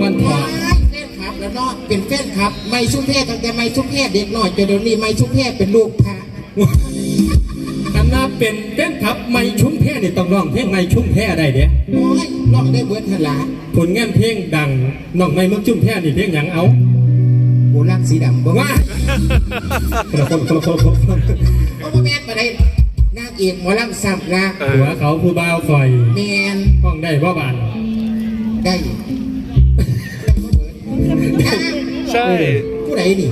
คลับตัวยกมันถอว้าดยแฟนคลับแล้วเนาะเป็นแฟนคลับ ไม่ชุมแพทย์ตั้งแต่ไม่ชุมแพทย์เด็กน้อยจนเดี๋ยวนี้ไม่ชุมแพทย์เป็นลูกพระกันนับเป็นแฟนคลับไม่ชุ่มแพ้นี่ต้องร้องเพลงไม่ชุ่มแพ้ได้เด้โอ้ยลองได้เบิดทลาผลงานเพลงดังน้องไม่เมืองชุ่มแพ้นี่เพลงหยังเอาโบราณสีดำบ่ว่าคนละคนคนละคนคนละคนโอ้บ่แม่นบ่ได้นางเอกหมอลำซ้ำละหัวเขาผู้บ่าวคอยแมนห้องได้บ่บานได้ ใช่ผู้ใดนี่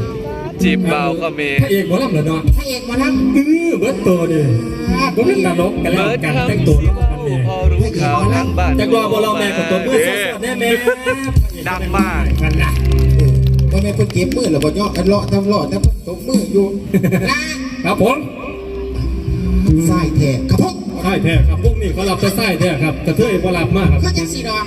จีบเบาก็มีพระเอกหมอลำเหรอเนาะพระเอกหมอลเออเบิร์ตโตดิบ่เป็นนรกกันแล้เบิวร์ดกันคแต่งตัวแล้วกันำเนี่ยพอรู้ข่าวทั้งบ้านจากรอบ่รอแม่กับตัวเมื่อสดๆแน่แม่ดังมากนั่นน่ะำเออบ่แม่นเพิ่นเก็บมือหรือบ่ย่อกันเลาะทำเลาะทำตบมืออยู่นะครับผมสายแท้ครับผมใช่แท้ครับพวกนี้เขารับไปไส้แท้ครับกระเทยบ่รับมากครับก็จังซี่ดอก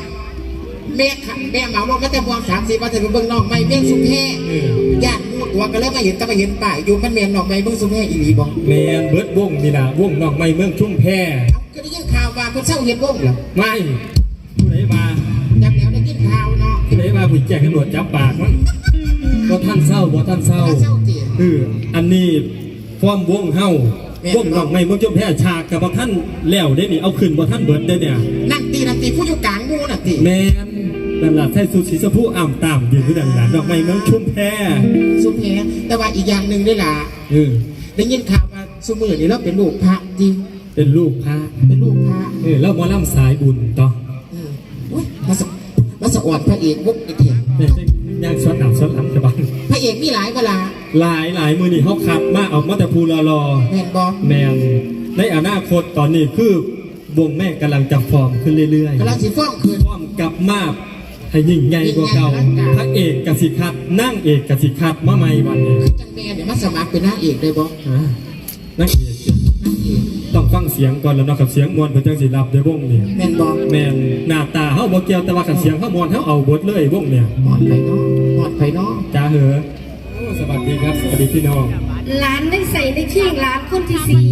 แม่ขับแม่เหมาลงก็แต่บวงสามสี่วันจะไปเบิ่งน้องใหม่เมี่ยงสุแพเออญาติพูดตัวก็เลยมาเห็นก็มาเห็นป้ายอยู่มันแม่นน้องใหม่เบิ่งสุแพอีหลีบ่แมนเบิร์ดวงนี่นะวงน้องไม่เมืองชุ่มแพเอาก็ได้ยินข่าวว่าเพิ่นเช่าเฮ็ดวงเหรอไม่ผู้ใดมาจังแล้วได้ยินข่าวเนาะผู้ใดมาผู้แจ้งตำรวจจับปากมันบ่ท่านเศร้าบ่ท่านเศร้าถ้าเช่าติคืออันนี้ฟอร์มวงเฮาแม่นวงน้องไม่เมืองชุ่มแพฉากกับบ่ท่านแล้วได้นี่เอาขึ้นบ่ท่านเบิร์ดได้เนี่ยนั่งตีนั่งตีผู้อยู่กลางหมู่น่ะ ติแมนนั่นล่ะใส่สูทสีชมพูอ่ำตามอยู่ที่นั่นล่ะน้องไม่เมืองชุ่มแพสุแพแต่ว่าอีกอย่างหนึงด้วยล่ะเออได้ยินข่าวว่าสุมื้อนี้เราเป็นลูกพระจริงเป็นลูกพระเป็นลูกพระเออแล้วหมอลำสายบุญต่ออืมอุ๊ยมาสะมาสะออดพระเอกวกไอ้เถียงเนี่ยย่างสดหนักสดหลังจะบังพระเอกมีหลายเวลาหลายหลายมือนี่เขาขับมาออกมาแต่ภูรอรอแม่นบ่แมนในอนาคตตอนนี้คือวงแม่กำลังจะฟอร์มขึ้นเรื่อยกำลังสิฟ้องคืนๆฟอร์ม กลับมาให้ยิ่งใหญ่กว่าเก่ายิ่งใหญ่อลังการพระเอกกสิคัดนั่งเอกกสิคัดมาใหม่วันนี้คือจังแม่เนี่ยมาสมัครเป็นนางเอกได้บ่อ่านั่งเอกนางเอกต้องฟังเสียงก่อนแล้วเนาะกับเสียงมวลเพื่อจังสิรับในวงนี่แม่นบ่แมนหน้าตาเฮาบ่เกี่ยวแต่ว่ากับเสียงเฮามวลเฮาเอาบทเลยวงเนี่ยหอดไผเนาะหอดไผเนาะจ้าเหอะโอ้สวัสดีครับสวัสดีพี่น้องหลานได้ใส่ในขิงหลานคนที่สี่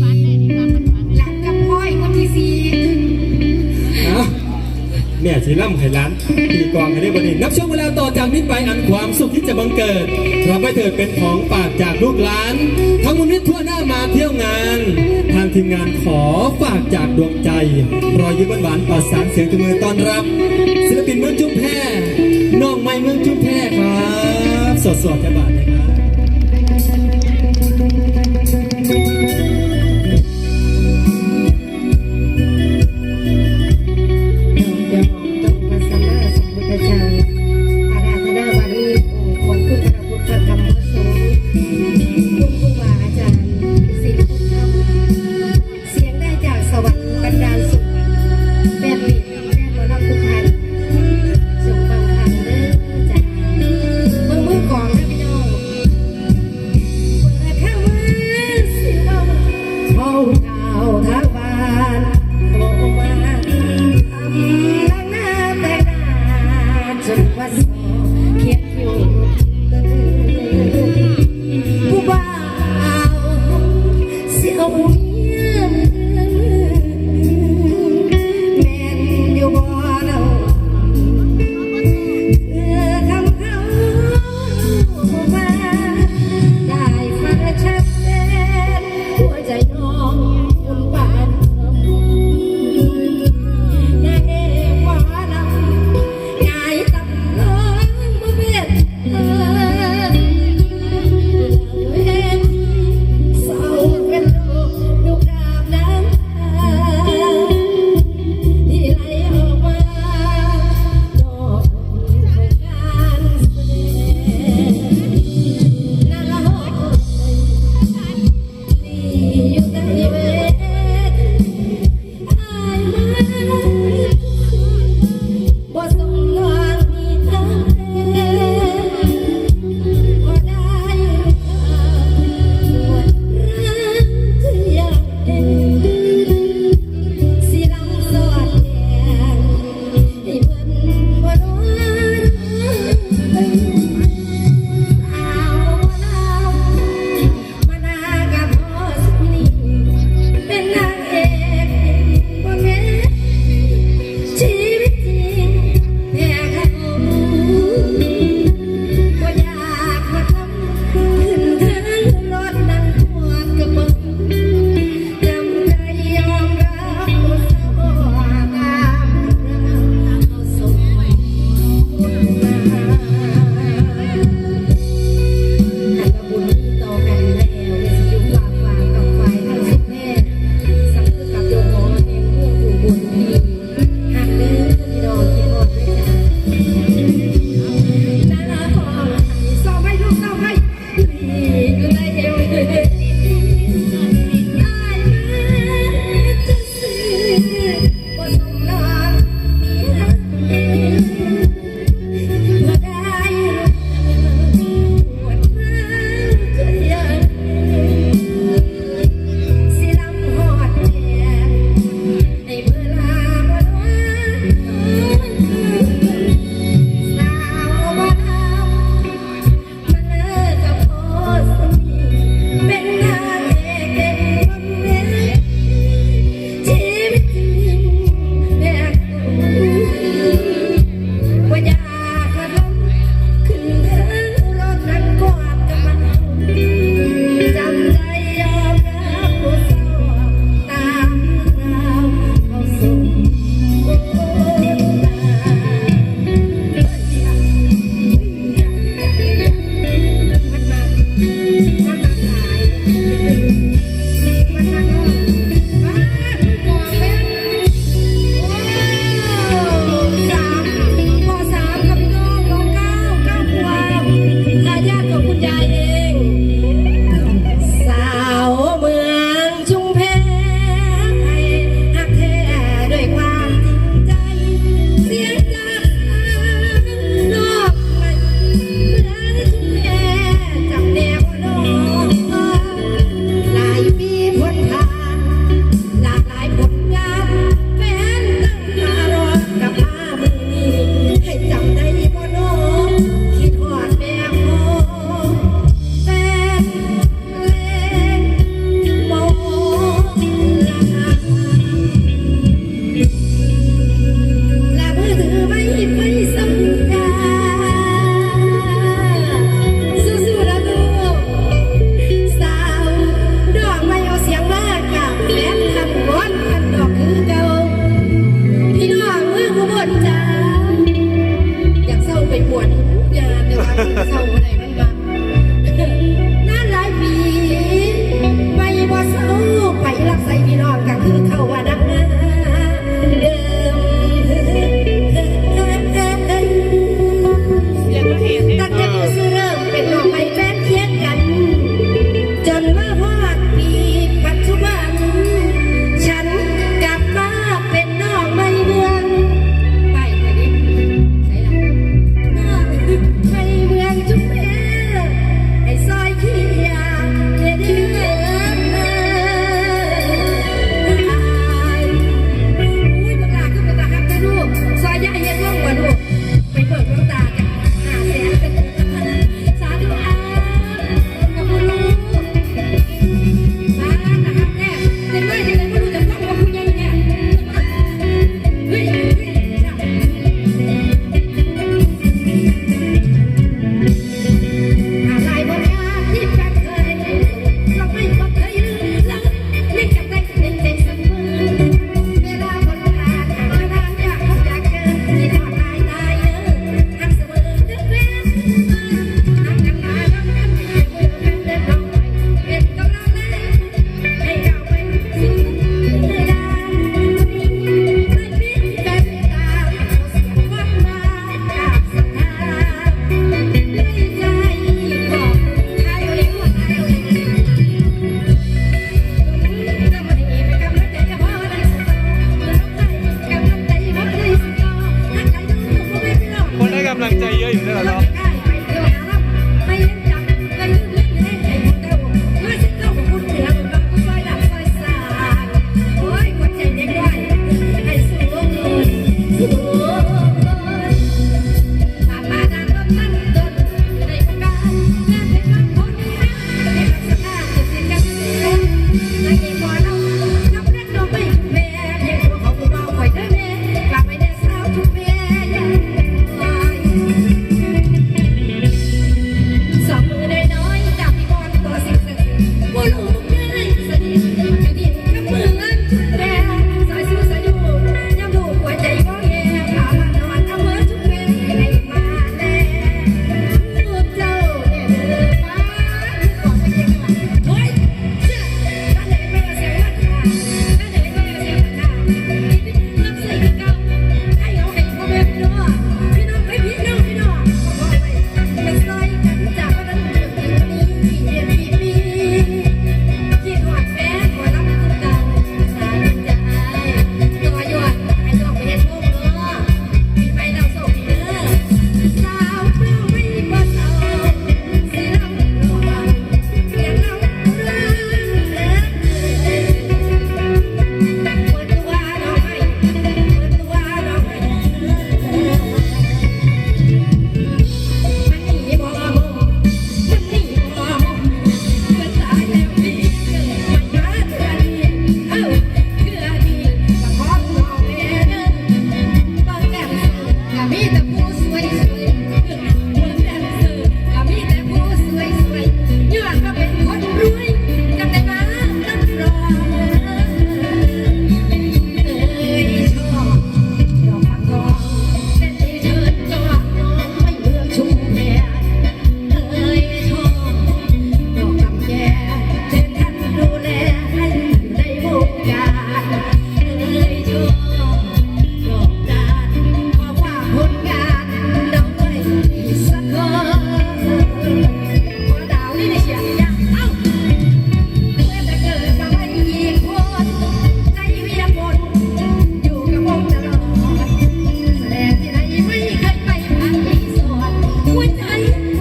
หลานกับพ่อยคนที่สี่เอ้า แม่สีล่ำไข่ล้านตีกองให้ได้บดีนับช่วงเวลาต่อจากนี้ไปอันความสุขที่จะบังเกิดเราไม่เถิดเป็นของฝากจากลูกหลาน ทั้งมูลนิธิทั่วหน้ามาเที่ยวงาน ทางทีมงานขอฝากจากดวงใจ รอยยิ้มหวานประสานเสียงตบมือต้อนรับ ศิลปินเมืองจุ๊บแพรน้องไม่เมืองจุ๊บแพรครับ สดๆแค่บาน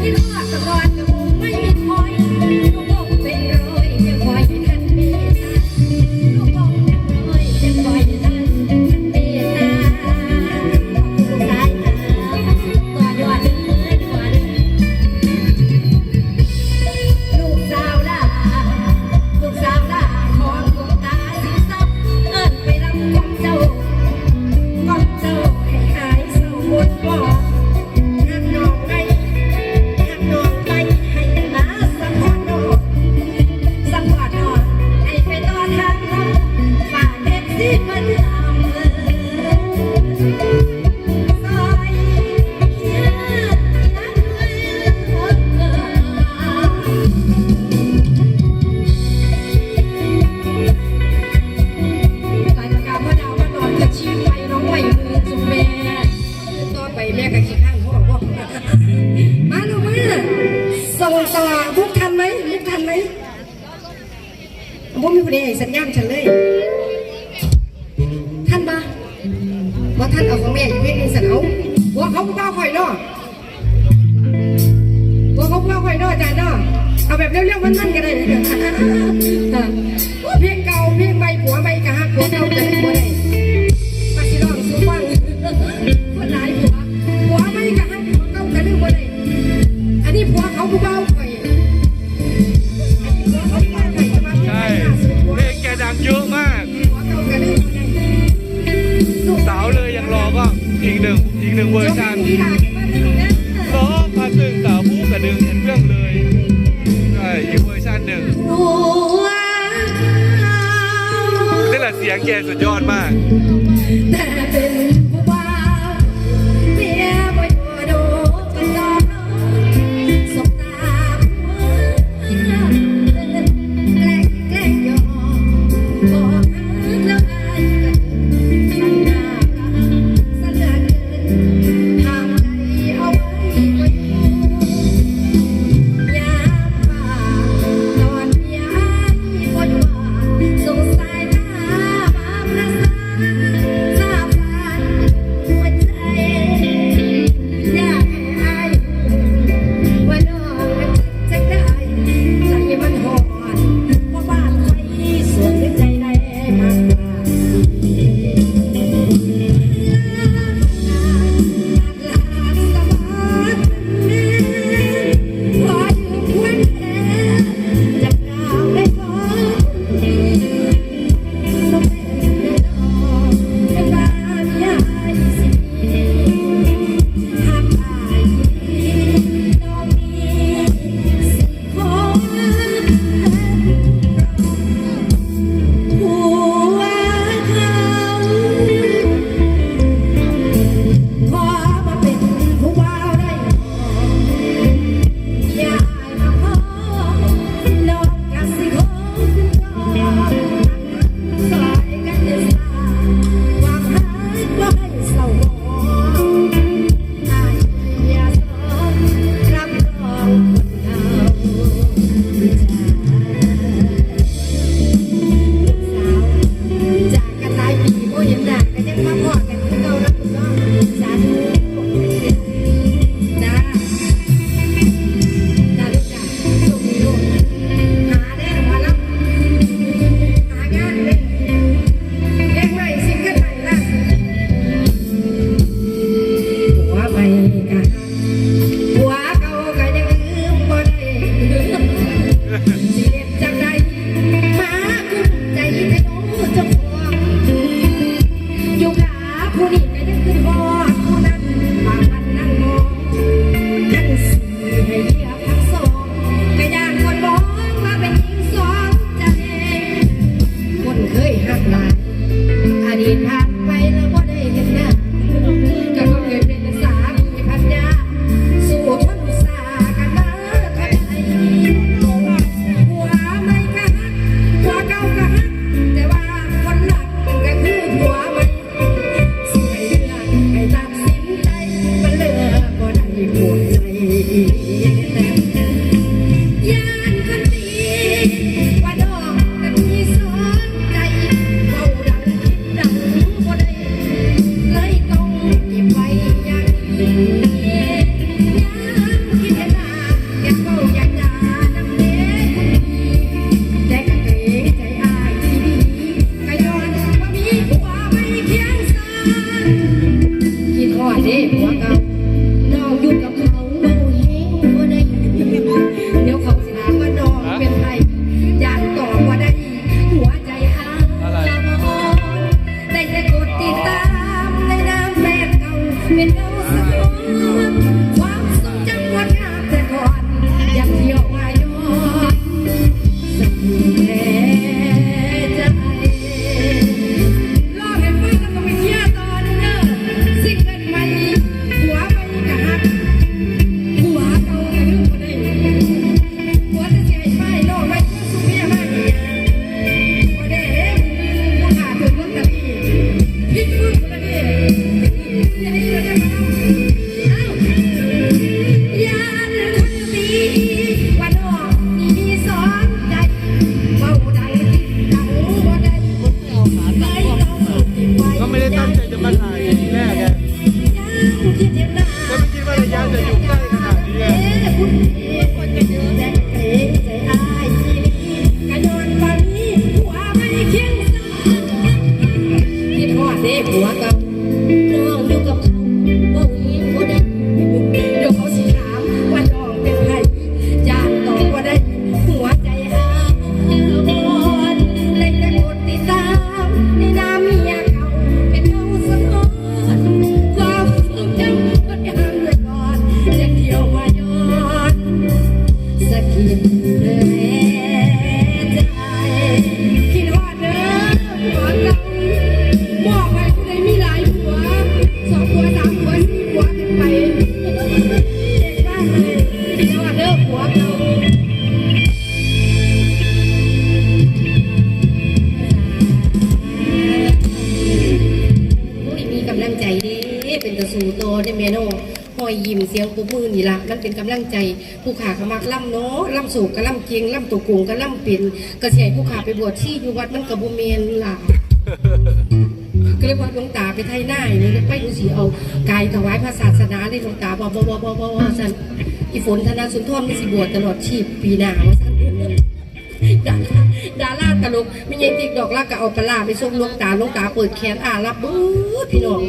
ที่รอดก่อน me no นี่ละมันเป็นกำลังใจผู้ขาเขามักล่ำเนาะล่ำสูกก็ล่ำเกียงล่ำตัวกุงก็ล่ำเป็นกระเสียผู้ขาไปบวชที่อยู่วัดมันกระบุเมนล่ะก็เลยพอหลวงตาไปไทยหน้าอย่างนี้ไปดูสิเอากายถวายพระศาสนาเลยหลวงตาบอกบอกบอกบอกบอสันอีฝนธนาสุนทรไม่สิบวชตลอดชีพปีหน้าว่าสันดาราดาราตลกไม่ยังติ๊กดอกลากกะเอาปลาไปส่งลวงตาลวงตาเปิดแขนอ่ารับบู๊พี่น้อง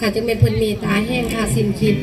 ค่ะจะเป็นพิ่นเมตตาแห้งค่ะสิ้นคิด